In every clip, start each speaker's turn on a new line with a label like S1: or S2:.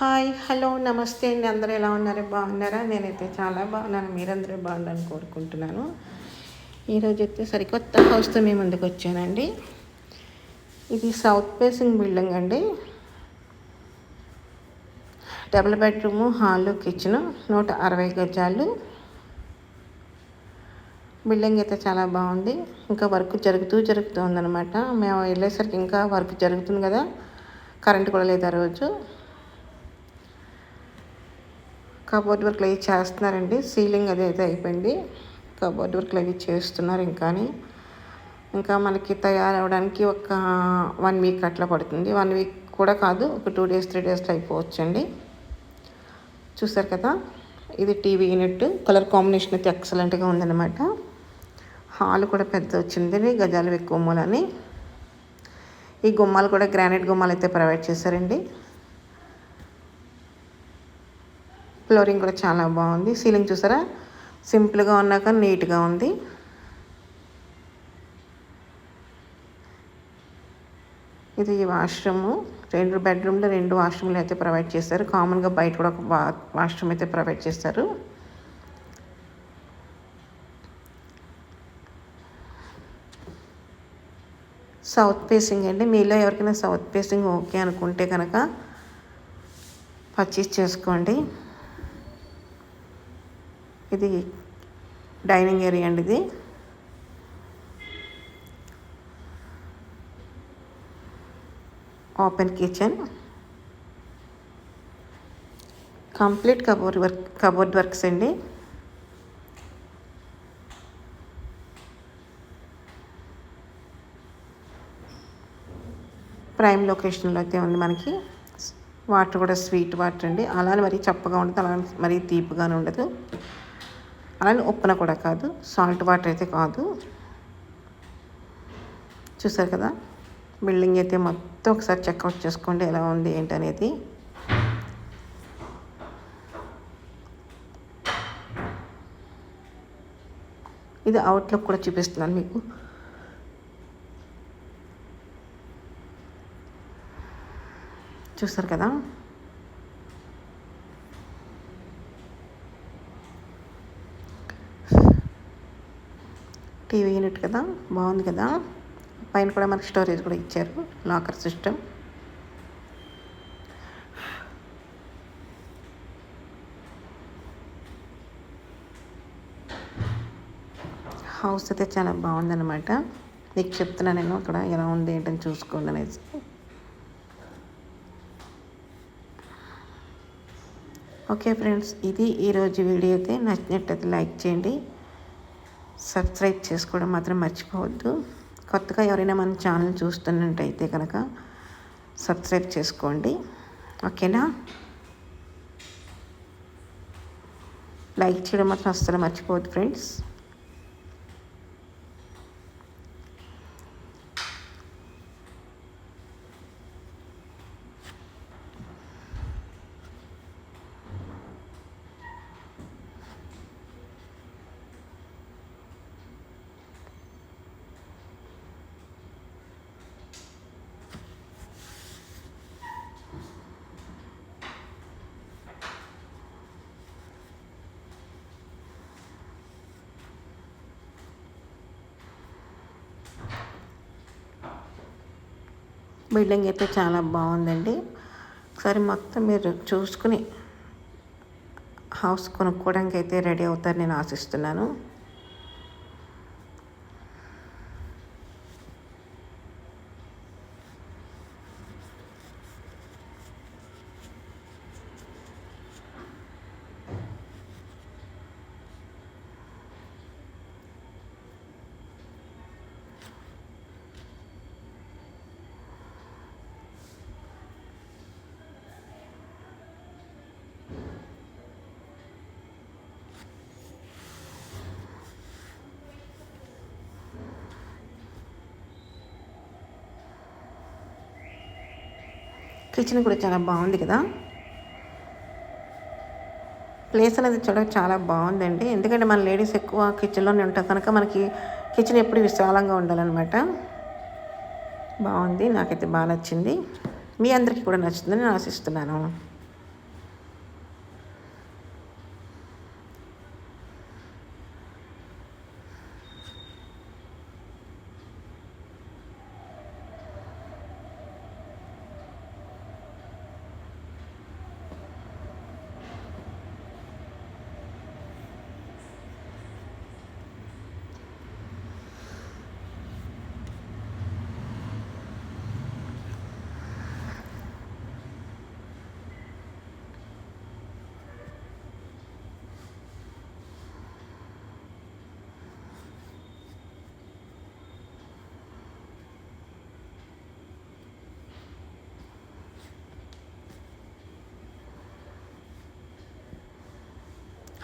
S1: Hi hello నమస్తే అండి. అందరూ ఎలా ఉన్నారు? బాగున్నారా? నేనైతే చాలా బాగున్నాను. మీరందరూ బాగుండాలని కోరుకుంటున్నాను. ఈరోజు అయితే సరికొత్త హౌస్తో మేము ముందుకు వచ్చానండి. ఇది సౌత్ ఫేసింగ్ బిల్డింగ్ అండి. డబుల్ బెడ్రూము హాలు కిచెన్ నూట అరవై గజాలు. బిల్డింగ్ అయితే చాలా బాగుంది. ఇంకా వర్క్ జరుగుతూ జరుగుతూ ఉందన్నమాట. మేము వెళ్ళేసరికి ఇంకా వర్క్ జరుగుతుంది కదా. కరెంట్ కూడా లేదు ఆ రోజు. కబోర్డ్ వర్క్లు అవి చేస్తున్నారండి. సీలింగ్ అది అయితే అయిపోయింది. కబోర్డ్ వర్క్లు అవి చేస్తున్నారు ఇంకా ఇంకా మనకి తయారవడానికి ఒక వన్ వీక్ అట్లా పడుతుంది. వన్ వీక్ కూడా కాదు ఒక టూ డేస్ త్రీ డేస్లో అయిపోవచ్చండి. చూసారు కదా? ఇది టీవీ యూనిట్. కలర్ కాంబినేషన్ అయితే ఎక్సలెంట్గా ఉందన్నమాట. హాల్ కూడా పెద్ద వచ్చింది గజాలు ఎక్కువ మూలని. ఈ గుమ్మాలు కూడా గ్రానైట్ గుమ్మాలు అయితే ప్రొవైడ్ చేశారండి. ఫ్లోరింగ్ కూడా చాలా బాగుంది. సీలింగ్ చూసారా? సింపుల్గా ఉన్నాక నీట్గా ఉంది. ఇది వాష్రూము. రెండు బెడ్రూమ్లో రెండు వాష్రూమ్లు అయితే ప్రొవైడ్ చేస్తారు కామన్గా బయట కూడా ఒక వాష్రూమ్ అయితే ప్రొవైడ్ చేస్తారు సౌత్ ఫేసింగ్ అండి. మీలో ఎవరికైనా సౌత్ ఫేసింగ్ ఓకే అనుకుంటే కనుక పర్చేస్ చేసుకోండి. ఇది డైనింగ్ ఏరియా అండి ఇది. Open kitchen. Complete cupboard work cupboard works అండి. ప్రైమ్ లొకేషన్లో అయితే ఉంది మనకి. వాటర్ కూడా స్వీట్ వాటర్ అండి. అలానే మరీ చప్పగా ఉండదు అలా మరీ తీపిగానే ఉండదు. అలానే ఉప్పున కూడా కాదు సాల్ట్ వాటర్ అయితే కాదు. చూసారు కదా? బిల్డింగ్ అయితే మొత్తం ఒకసారి చెక్అవుట్ చేసుకోండి ఎలా ఉంది ఏంటనేది. ఇది అవుట్లుక్ కూడా చూపిస్తున్నాను మీకు. చూస్తారు కదా? టీవీ యూనిట్ కదా? బాగుంది కదా? పైన కూడా మనకి స్టోరేజ్ కూడా ఇచ్చారు. Locker system. హౌస్ అయితే చాలా బాగుందన్నమాట. నీకు చెప్తున్నా నేను అక్కడ ఎలా ఉంది ఏంటని చూసుకోండి అనేసి. ఓకే ఫ్రెండ్స్ ఇది ఈరోజు వీడియో అయితే నచ్చినట్టయితే లైక్ చేయండి. సబ్స్క్రైబ్ చేసుకోవడం మాత్రం మర్చిపోవద్దు. కొత్తగా ఎవరైనా మన ఛానల్ చూస్తున్నట్టయితే కనుక సబ్స్క్రైబ్ చేసుకోండి. ఓకేనా? లైక్ చేయడం మాత్రం అస్సలు మర్చిపోవద్దు ఫ్రెండ్స్. బిల్డింగ్ అయితే చాలా బాగుందండి. ఒకసారి మొత్తం మీరు చూసుకుని హౌస్ కొనుక్కోవడానికి అయితే రెడీ అవుతారు నేను ఆశిస్తున్నాను. కిచెన్ కూడా చాలా బాగుంది కదా. ప్లేస్ అనేది చూడ చాలా బాగుందండి. ఎందుకంటే మన లేడీస్ ఎక్కువ కిచెన్లోనే ఉంటాం కనుక మనకి కిచెన్ ఎప్పుడు విశాలంగా ఉండాలన్నమాట. బాగుంది. నాకైతే బాగా నచ్చింది. మీ అందరికీ కూడా నచ్చుతుందని నేను ఆశిస్తున్నాను.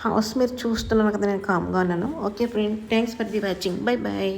S1: హౌస్ మీరు చూస్తున్నాను కదా నేను కామ్గా ఉన్నాను. Okay friend thanks for the watching bye bye